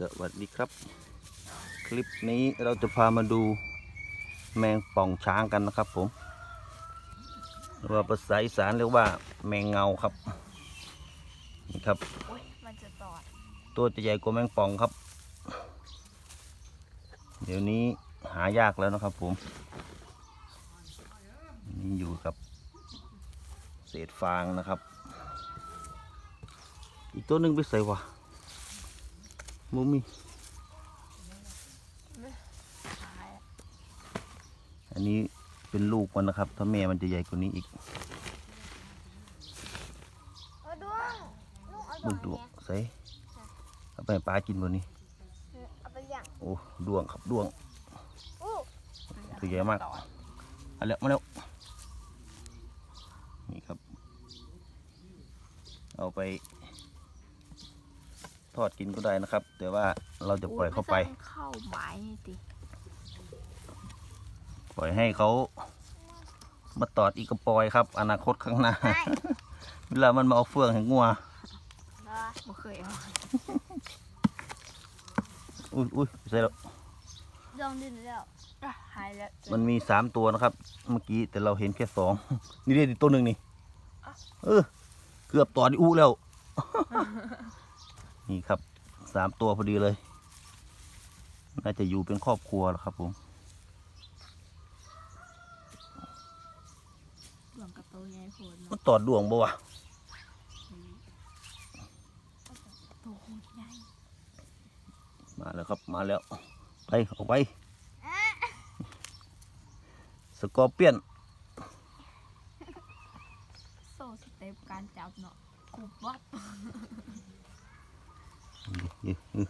สวัสดีครับ คลิปนี้เราจะพามาดูแมงป่องช้างกันนะครับผมหรือว่าภาษาอีสานเรียกว่า แมงเงาครับนี่ครับตัวจะใหญ่กว่าแมงป่องครับ เดี๋ยวนี้หายากแล้วนะครับผมนี่อยู่กับ เศษฟางนะครับ อีกตัวหนึ่งไปใส่วะ มุมีหายอันนี้เป็นลูกมันนะครับ ถ้าแม่มันจะใหญ่กว่านี้อีกเอาดวงลูกเอาดมึวงงดวงเนี่ยใส่เอาไปให้ปลากินบนนี้ เอาไปอย่างโอ้ดวงครับดวงอู้ตัวใหญ่มากเอาแล้วมาแล้วนี่ครับ เอาไป ทอดกินก็ได้นะครับ แต่ว่าเราจะปล่อยเข้าไปม่ต้องเข้าหมายนี่ติปล่อยให้เขามาตอดอีกกระปอยครับ อนาคตข้างหน้า เวลามันมาเอาเฟืองให้งัวบ่เคยเอาอุ้ยอุ้ยใส่แล้วลองดินแล้วอะหายแล้วมันมีสามตัวนะครับ เมื่อกี้แต่เราเห็นแค่สองนี่เรียกตัวหนึ่งนี่เออเกือบต่อดิอู้แล้ว นี่ครับสามตัวพอดีเลย น่าจะอยู่เป็นครอบครัวแล้วครับผมดวงกระโตใหญ่โพดมัเนาะนตอดดวงบ่วะโตโหดใหญ่มาแล้วครับมาแล้ว ไปออกไปสกอร์เปียน โซ่สเต็ปการจับเนาะกุบวับ นี่นี่